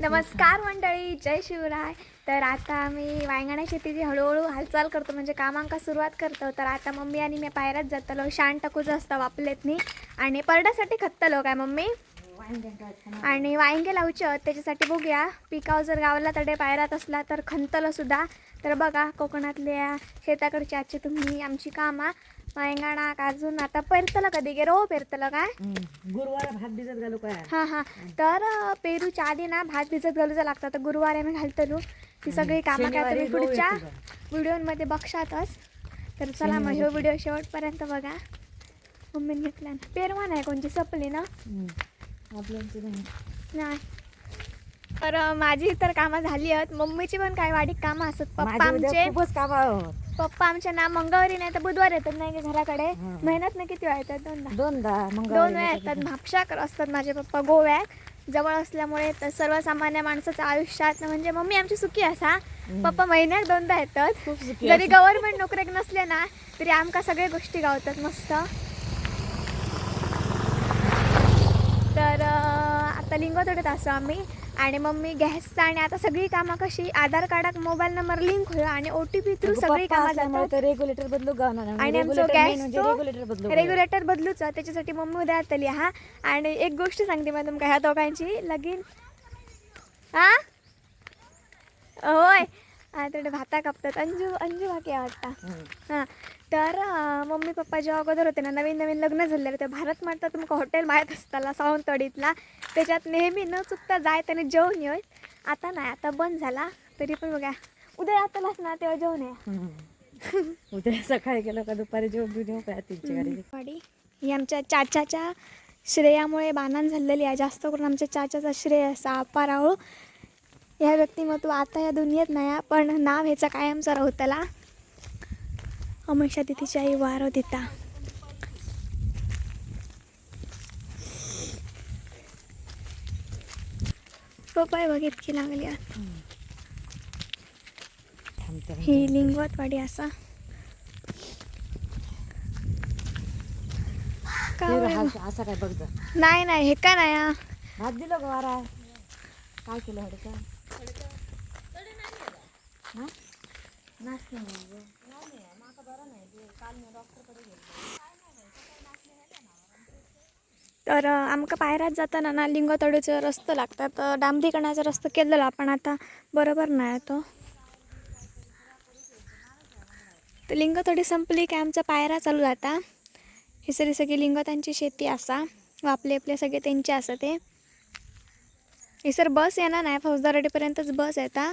नमस्कार मंडळी जय शिवराय. तर आता आम्ही वायंगणा शेतीची हळूहळू हालचाल करतो म्हणजे कामांका सुरुवात करतो. तर आता मम्मी आणि मी पायऱ्यात जातलो. शान टाकूच असतं वापलेतनी. आणि परड्यासाठी खत्तलो काय मम्मी? आणि वायंगे लावचे त्याच्यासाठी बघूया. पिकाव जर गावला तडे पायरात असला तर खंतलं सुद्धा. तर बघा कोकणातल्या शेताकडची आजचे तुम्ही आमची कामा. वांगणा काजून आता पेरतलं कधी गे रो पेरतलं काय? गुरुवार भात भिजत घालू काय? हां हां. तर अ, पेरूच्या आधी ना भात भिजत घालूचा लागतं. तर गुरुवारी आम्ही घालतलो ती सगळी कामं काय तुम्ही शनिवारी गहू पुढच्या येतो व्हिडिओमध्ये बघशातच. तर चला मग ह्यो व्हिडिओ शेवटपर्यंत बघा. मम्मीने घेतला ना. पेरवा नाही कोणची सपली ना? नाही. तर अ, माझी तर कामं झाली आहेत. मम्मीची पण काही वाढीक कामं असत पप्पा आमचे खूपच काम पप्पा आमच्या ना मंगळवारी नाही तर बुधवार येतात नाही का घराकडे. महिन्यात ना किती वेळा येतात दोनदा. दोनदा मग दोन वेळा येतात. म्हापशाकर असतात माझे पप्पा गोव्यात. जवळ असल्यामुळे तर सर्वसामान्य माणसाचं आयुष्यात म्हणजे मम्मी आमची सुखी असा पप्पा महिन्यात दोनदा येतात. खूप सुखी जरी गव्हर्नमेंट नोकऱ्याक नसले ना तरी आमका सगळ्या गोष्टी गावतात मस्त. तर अं, आता लिंगोतडत असो आम्ही. आणि मम्मी गॅसचा आणि आता सगळी कामं कशी आधार कार्डात मोबाईल नंबर लिंक होईल आणि ओ टी पी थ्रू सगळी कामं जातात. रेग्युलेटर बदलू आणि आमचं म्हणजे गॅस रेग्युलेटर रेग्युलेटर बदलूच. त्याच्यासाठी मम्मी उद्या आतली हा. आणि एक गोष्ट सांगते मग तुमका ह्या दोघांची. लगीन. हा? होय. तेवढे भाता कापतात. अंजू अंजू बाकी आहे वाटता हां. तर मम्मी पप्पा जेव्हा अगोदर होते ना नवीन नवीन लग्न झालेलं ते भारत मारता तुमका हॉटेल माहीत असताला सावंतवाडीतला. त्याच्यात नेहमी न चुकता जाय त्याने जेवण येईल आता नाही आता बंद झाला. तरी पण बघा उद्या आतालाच ना तेव्हा जेवण आहे. उद्या सकाळी गेलो का दुपारी जेवण गाडी ही आमच्या चाच्याच्या श्रेयामुळे बाणान झालेली आहे. जास्त करून आमच्या चाच्याचा श्रेय असा अपारावळ ह्या व्यक्तिमत्व आता या दुनियेत नाही पण नाव ह्याचा कायमचा राहतला अमेशा तिथीची आई वारो दिता पप्पाय बघ इतकी लागली ही लिंगवत वाडी असा असा काय बघ नाही नाही हे का नाही? हा? भात दिलं का वारा. काय केलं हडका? नाचते तर आमकां आमका पायऱ्यात जाताना ना लिंगतडूचे रस्तो लागतात. तर डांबरीकरणाचा रस्तो केलेला पण आता बरोबर नाही तो. तर लिंगतडी संपली की आमचा पायरा चालू जाता ही सगळी सगळी लिंगतांची शेती असा. व आपले आपले सगळे त्यांचे असं ते. हिसर बस येणार नाही फौजदारवाडीपर्यंतच बस येता.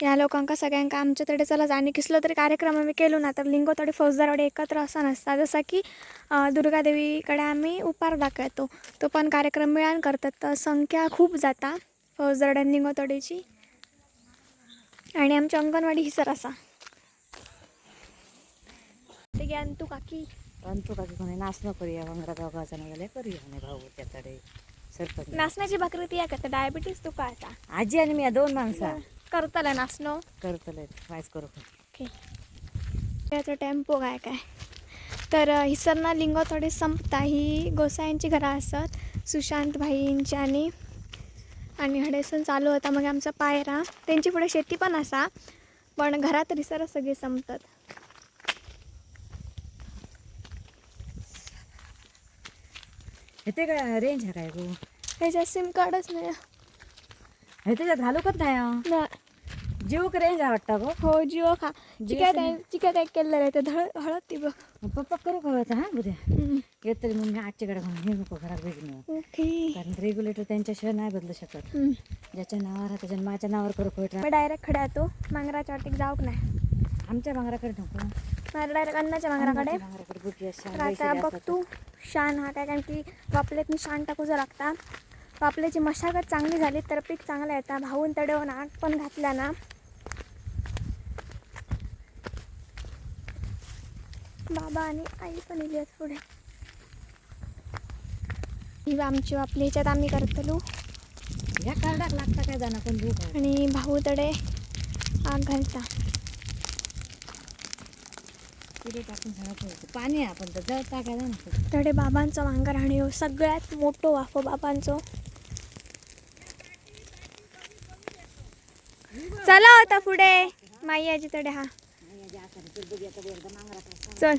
ह्या लोकांका सगळ्यांका आमच्याकडे चला आणि किसलो तरी कार्यक्रम आम्ही केलो ना तर लिंगोतडी फौजदारवाडी एकत्र असा नसता. जसा की दुर्गादेवीकडे आम्ही उपार दाखवतो. तो पण कार्यक्रम मिळान करतात. तर संख्या खूप जाता फौजदार आणि लिंगोतडीची. आणि आमची अंगणवाडी ही सर असा. ते ज्ञान तू काकी. आणतो का की कोणी नाचणं करूया वंगडा दोघाचा गेले करूया म्हणे भाऊ त्याकडे. सरपंच. नाचण्याची भाकरी ती का डायबिटीस तुका असा आजी आणि मी या दोन माणसा. करताला नाचणं करतले वायच करू ओके त्याचा टेम्पो काय काय? तर अ, ही सरना लिंग थोडी संपता. ही गोसायांची घरं असत सुशांत भाईंची आणि आणि हडेसन चालू होता. मग आमचा पायरा. त्यांची पुढे शेती पण असा पण घरात रिसर सगळी संपतात. येते का? रेंज हा काय गो? त्याच्यात सिम कार्डच नाही. त्याच्यात घालू कत नाही. जीव का रेंज हा वाटता गो. हो जिओ खा चिकट. आहे चिकट आहे केलेलं आहे ते धळ हळद ती बघ. पप्पा करू का आता हा उद्या? हम्म. येत तरी मग मी आजच्याकडे म्हणून हे नको घरात भेटणं ओके. कारण रेग्युलेटर त्यांच्याशिवाय नाही बदलू शकत. ज्याच्या नावावर आहे त्याच्या माझ्या नावावर करू खोट डायरेक्ट खड्या तो. मांगराच्या वाटीक जाऊक नाही. आमच्या भांगराकडे नको. मला डायरेक्ट अन्नाच्या मांगराकडे. तर आता बघ. तू. शान हा काय कारण की वापल्यातनी शान टाकूचं लागता. वापल्याची मशागत चांगली झाली तर पीक चांगलं येतं भाऊन तडवून आग पण घातल्या ना. बाबा आणि आई पण इली आहेत पुढे. ही आमची वापली ह्याच्यात आम्ही करतलो. या कार्डाक लागता काय जाणं पण दूध आहे. आणि भाऊ तडे आग घालता. तिथे टाकून. पाणी आहे आपण तर जळ टाकायला नको तडे बाबांचं वांगर आणि ह्यो सगळ्यात मोठं वाफो बाबांचं. चला होता पुढे. माई आजी तडे हा. चल.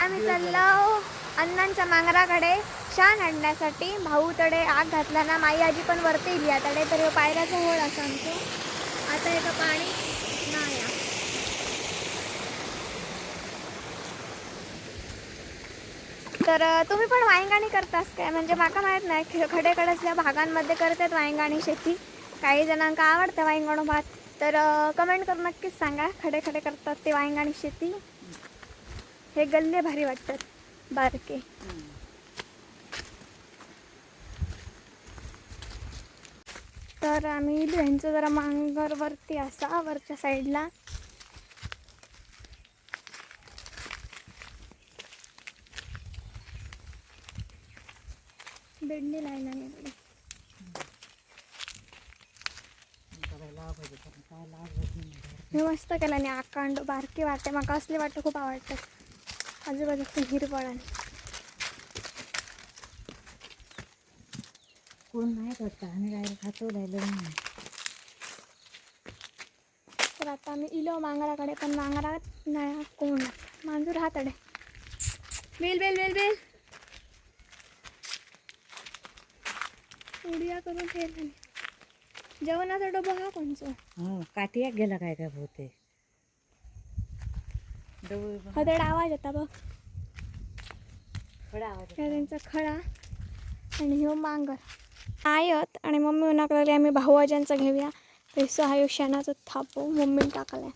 आम्ही चाललो अण्णांच्या मांगराकडे. शान आणण्यासाठी भाऊ तडे आग घातला ना माई आजी पण वरती इली तडे तर ह्यो पायऱ्याचा होळ असं आमचं. आता एका पाणी नाही तर तुम्ही पण वायंगाणी करतास काय? म्हणजे माका माहीत नाही ख- खडेकडसल्या भागांमध्ये करतात वायंगाणी शेती. काही जणांका आवडतं वांगण भात तर कमेंट करून नक्कीच सांगा. खडे खडे करतात ते वांगाणी शेती. हे गल्ले भारी वाटतात. बारके. तर आम्ही इलो जरा मांगर वरती असा वरच्या साईडला. बेडणी लायला नाही इकडे. हे मस्त केलं आणि आकांड बारके वाटे माका असले वाटे खूप आवडतात आजूबाजूचं हिरवळ आणि कोण नाही करता आम्ही डायरेक्ट खातो नाही. तर आता आम्ही इलो मांगराकडे पण मांगरात नाही कोण? मांजूर हातडे. बेल बेल बेल बेल. उडिया करून ठेवला जेवणाचा डबा हा कोणचा? हो काटियाक गेला काय काय. हदड आवाज येता बघ. आवाज त्यांचा खडा आणि ह्यो मांगर. आयत आणि मम्मी म्हणा लागली आम्ही भाऊआज्यांचा घेऊया. पैसा हा शेणाचा थापो मम्मीने टाकलाय.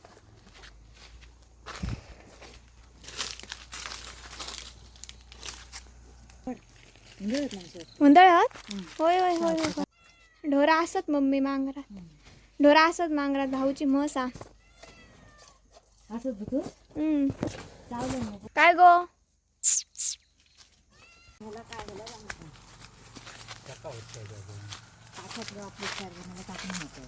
होय होय होय होय. ढोरा असत मम्मी मांगरात. ढोरा असत मांगरात भाऊची म्हस. आ असं तू? हम्म. चावलं ना. काय गो? पाठात आपले चार जणाला टाकून होतं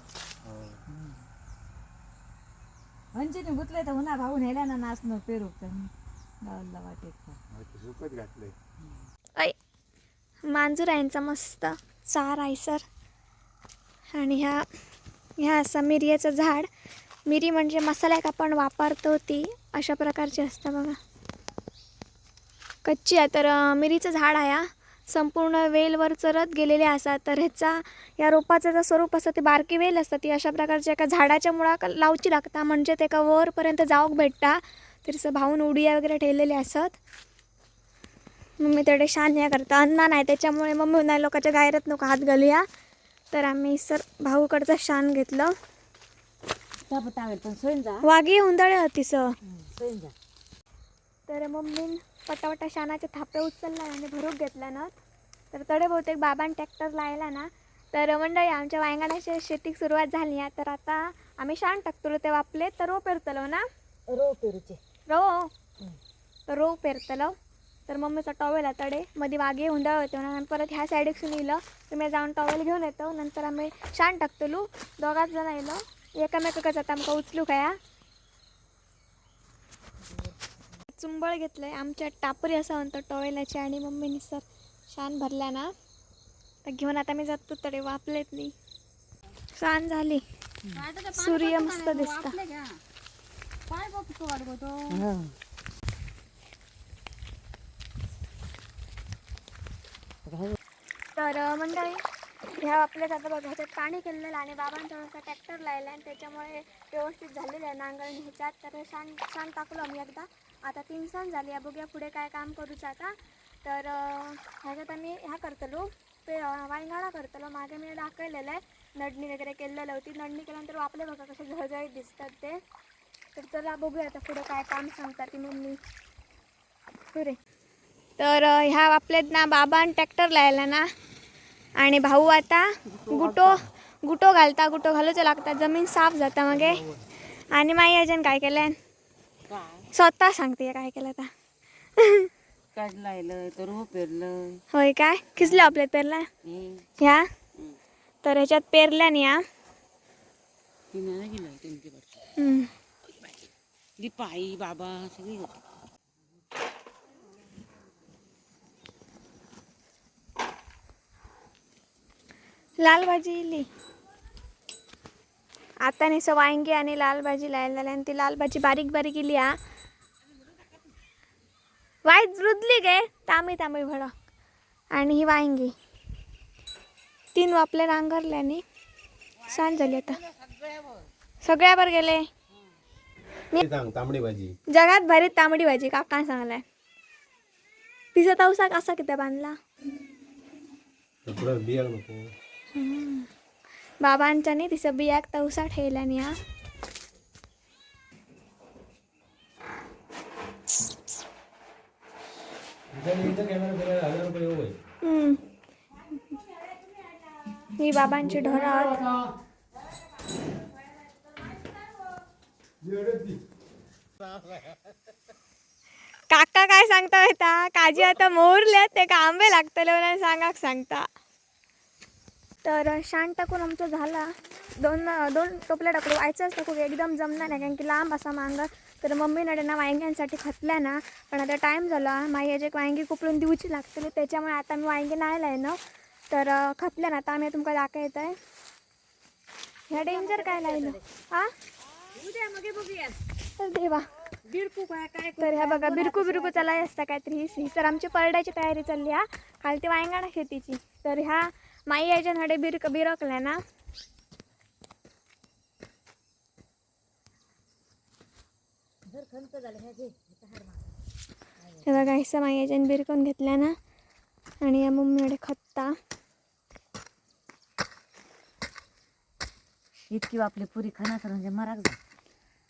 अंजनी गुतले तर भाऊ नेल्या ना नाचणं पेरू तर गावाला वाटेत का? झोपत घातलंय. ऐ मांजूर आहे यांचा मस्त चार आहे सर. आणि ह्या ह्या असा मिरयाचं झाड. मिरी म्हणजे मसाल्यात आपण वापरतो ती. अशा प्रकारची असतं बघा. कच्ची आहे. तर मिरीचं झाड आहे हा. संपूर्ण वेलवर चरत गेलेले असतात तर ह्याचा या रोपाचं जे स्वरूप असतं ते बारकी वेल असतं ती अशा प्रकारच्या एका झाडाच्या मुळा लावची लागता. म्हणजे ते एका वरपर्यंत जाऊक भेटता. तर भाऊन उडिया वगैरे ठेवलेले असत. मम्मी तेवढे शान्या करता. अन्न नाही त्याच्यामुळे मम्मी नाही लोकांच्या गायरात नको हात घालूया. तर आम्ही सर भाऊकडचं शान घेतलं. वाघी हुंदळे होती स सोयन जा. तर मम्मीन पटापटा शानाचे थापे उचलला आणि भरूक घेतला ना. तर तडे बहुतेक बाबान ट्रॅक्टर लायला ना. तर मंडळी आमच्या वांगणाच्या शेतीक सुरुवात झाली आहे. तर आता आम्ही शान टाकतलो ते वापले तर रो पेरतलो ना. रो पेरूचे. रो तर रो पेरतलो. तर मम्मीचा टॉवेल आहे तडे मध्ये वाघे हुंदळ होते म्हणून आम्ही परत ह्या साईडसून येलो तर मी जाऊन टॉवेल घेऊन येतो. नंतर आम्ही शान टाकतलो. दोघाच जण येलो एकामेकाका जाता आमकां उचलू काय चुंबळ घेतलंय. आमच्या टापरी असं म्हणतो टॉवेलाची आणि मम्मीने सर शान भरल्या ना. तर घेऊन आता मी जातो तडे वापलेत नाही शान झाली. सूर्य मस्त दिसता हो भाऊ तर मंडळी ह्या आपल्या आता बघा ह्याच्यात पाणी केलेलं आणि बाबांनी थोडासा ट्रॅक्टर लायला आणि त्याच्यामुळे व्यवस्थित झालेलं आहे नांगरणी ह्याच्यात. तर शान शान टाकलो आम्ही एकदा. आता तीन सण झाली या बघूया पुढे काय काम करूचं आता. तर ह्याच्यात आम्ही ह्या करतलो पे वायंगाळा करतलो. मागे मी दाखवलेलं आहे नडणी वगैरे केलेलं होती. नडणी केल्यानंतर आपले बघा कसे झळझळीत दिसतात ते. तर चला बघूया आता पुढे काय काम सांगतात ती मम्मी. पुरे तर ह्या आपल्यात ना बाबान ट्रॅक्टर लायला ना. आणि भाऊ आता गुटो गुटो घालता गुटो घालूचं लागता जमीन साफ जाता मगे. आणि माई अजून काय केलं काय? स्वतः सांगते काय केलं आता. होय काय? खिचलं आपल्यात पेरला. ह्या? तर ह्याच्यात पेरल्या नाही या बाबा लाल भाजी इली. आता निसं वांगी आणि लाल भाजी लायला आणि ती लाल भाजी बारीक बारीक इली हा. वाईट रुदली गे. तांबी तांबी भडक. आणि ही वांगी. तीन वापले नांगरल्याने सांज झाली आता. सगळ्यावर गेले. तांबडी भाजी. जगात भरीत तांबडी भाजी काकान सांगलाय? तिचा तवसा कसा किती बांधला? बाबांच्यानी तिचं बियाक तवसा ठेवल्याने हा. ही बाबांची ढोरं आहेत. काका काय सांगता येता काजी आता मोरल्यात ते का आंबे लागतले म्हणून सांगाक सांगता तर शाण टाकून आमचं झाला. दोन दोन टोपल्या टाकलो व्हायचंच टाकू एकदम जमणार नाही. कारण की लांब असा मांगा. तर मम्मीने ना वांग्यांसाठी खतल्या ना. पण आता टाईम झाला. माई याची वांगी कुपळून दिवची लागतली. त्याच्यामुळे आता मी वांगी नाही लाय ना तर खतल्या ना. आता आम्ही तुमका दाखवा येत आहे. ह्या डेंजर काय लायलं हा तर देवा बिरकू काय काय तर ह्या बघा बिरकू बिरकू चालाय असता काहीतरी ही ही सर आमची परड्याची तयारी चालली हा. काल ती वांगणा शेतीची. तर ह्या माई याच्या नडे बिरक बिरकल्या ना. हे बघा हिस्सा माई याच्याने बिरकून घेतल्या ना. आणि या मम्मीकडे खत्ता. इतकी आपली पुरी खाना तर म्हणजे मराक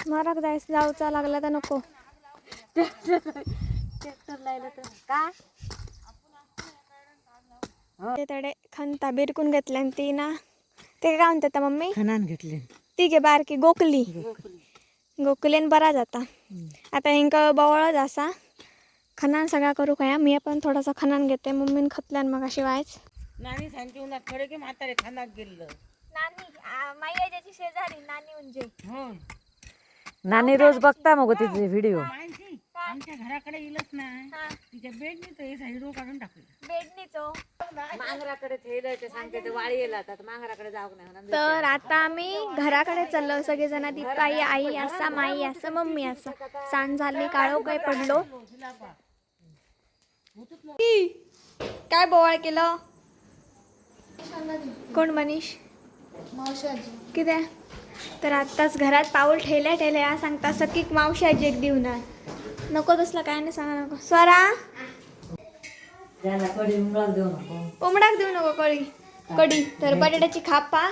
माराक जायचं जाऊचा लागला तर नको. ट्रॅक्टर लायलं तर. का? ते तडे खंता बिरकून घेतल्या आणि ती ना ते काय म्हणतात मम्मी? खनान घेतले. ती घे बारकी गोकली. गोकलीन बरा जाता आता. इंक बवळच असा. खनान सगळा करू काय मी पण थोडासा खनान घेते. मम्मीन खतल्यान मग अशी वायच नानी सांगते उन्हा खडे की म्हातारे खानात गेलं नानी माई त्याची शेजारी. नानी म्हणजे. हो नानी रोज बघता मग तिचे व्हिडिओ आमच्या घराकडे येईलच नाही तिच्या बेडनी तर हे हिरो काढून टाकलं बेडनीचो मांगराकडे ठेवलं ते सांगते ते वाळी येला आता. मांगराकडे जाऊ नाही तर आता आम्ही घराकडे चाललो. सगळेजण दीपाई आई असा माई असं मम्मी असा. सांज झाली काळो काय पडलो? ई, काय बोवाळ केलं? कोण मनीष? किती? तर आत्ताच घरात पाऊल ठेवल्या ठेवल्या. या सांगता सकीक मावशी आजी एक देऊन नको तसलं काय नाही सांगा नको. स्वरा. त्याला कडी उमळाक देऊ नको. उमडाक देऊ नको कढी. कढी. तर बटाट्याची खापा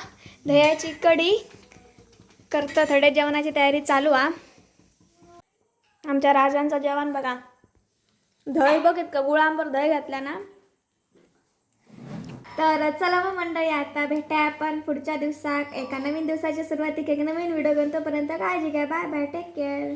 दह्याची कढी. करतं थोड्या जेवणाची तयारी चालू आ आमच्या राजांचं जेवण बघा. दही बघ इतकं गुळांबर दही घातल्या ना. तर चला मग मंडळी आता भेटूया आपण पुढच्या दिवसात. एका नवीन दिवसाच्या सुरुवातीक एक नवीन व्हिडिओ घेऊन तोपर्यंत काळजी घ्या. Bye bye. Take care